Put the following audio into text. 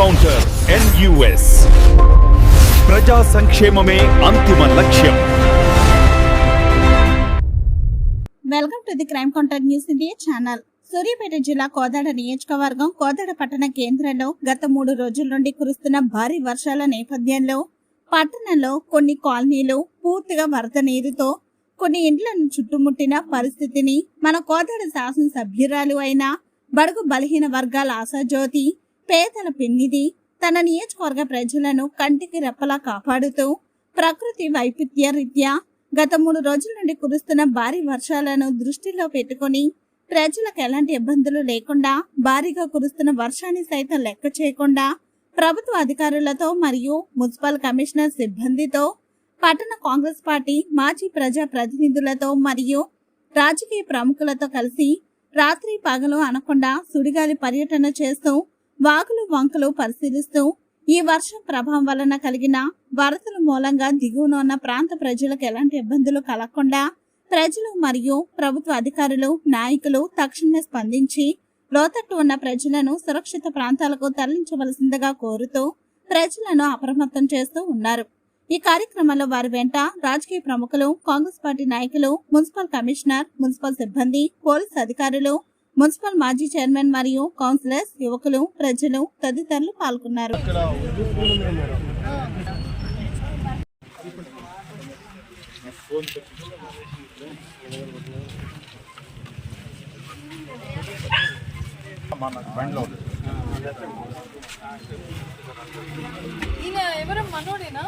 Encounter NUS ప్రజా సంక్షేమమే అంతిమ లక్ష్యం. Welcome to the crime contact news India channel Suryapet జిల్లా కోదాడ నియోజకవర్గం కోదాడ పట్టణ కేంద్రంలో గత మూడు రోజుల నుండి కురుస్తున్న భారీ వర్షాల నేపథ్యంలో పట్టణంలో కొన్ని కాలనీలు పూర్తిగా వరద నీరుతో కొన్ని ఇండ్లను చుట్టుముట్టిన పరిస్థితిని మన కోదాడ శాసనసభ్యురాలు అయిన బడుగు బలహీన వర్గాల ఆశాజ్యోతి పేదల పిన్నిది తన నియోజకవర్గ ప్రజలను కంటికి రెప్పలా కాపాడుతూ ప్రకృతి వైపరీత్య రీత్యా గత మూడు రోజుల నుండి కురుస్తున్న భారీ వర్షాలను దృష్టిలో పెట్టుకొని ప్రజలకు ఎలాంటి ఇబ్బందులు లేకుండా భారీగా కురుస్తున్న వర్షాన్ని సైతం లెక్క చేయకుండా ప్రభుత్వ అధికారులతో మరియు మున్సిపల్ కమిషనర్ సిబ్బందితో పట్టణ కాంగ్రెస్ పార్టీ మాజీ ప్రజా ప్రతినిధులతో మరియు రాజకీయ ప్రముఖులతో కలిసి రాత్రి పగలు అనకుండా సుడిగాలి పర్యటన చేస్తూ వాగులు వంకలు పరిశీలిస్తూ ఈ వర్షం ప్రభావం వలన కలిగిన వరదల మూలంగా దిగువన ఉన్న ప్రాంత ప్రజలకు ఎలాంటి ఇబ్బందులు కలగకుండా ప్రజలు మరియు ప్రభుత్వ అధికారులు నాయకులు తక్షణమే స్పందించి లోతట్టు ఉన్న ప్రజలను సురక్షిత ప్రాంతాలకు తరలించవలసిందిగా కోరుతూ ప్రజలను అప్రమత్తం చేస్తూ ఉన్నారు. ఈ కార్యక్రమంలో వారి వెంట రాజకీయ ప్రముఖులు కాంగ్రెస్ పార్టీ నాయకులు మున్సిపల్ కమిషనర్ మున్సిపల్ సిబ్బంది పోలీస్ అధికారులు మున్సిపల్ మాజీ చైర్మన్ మరియు కౌన్సిలర్స్ యువకులు ప్రజలు తదితరులు పాల్గొన్నారు. ఈయన ఎవరు? మనోడేనా?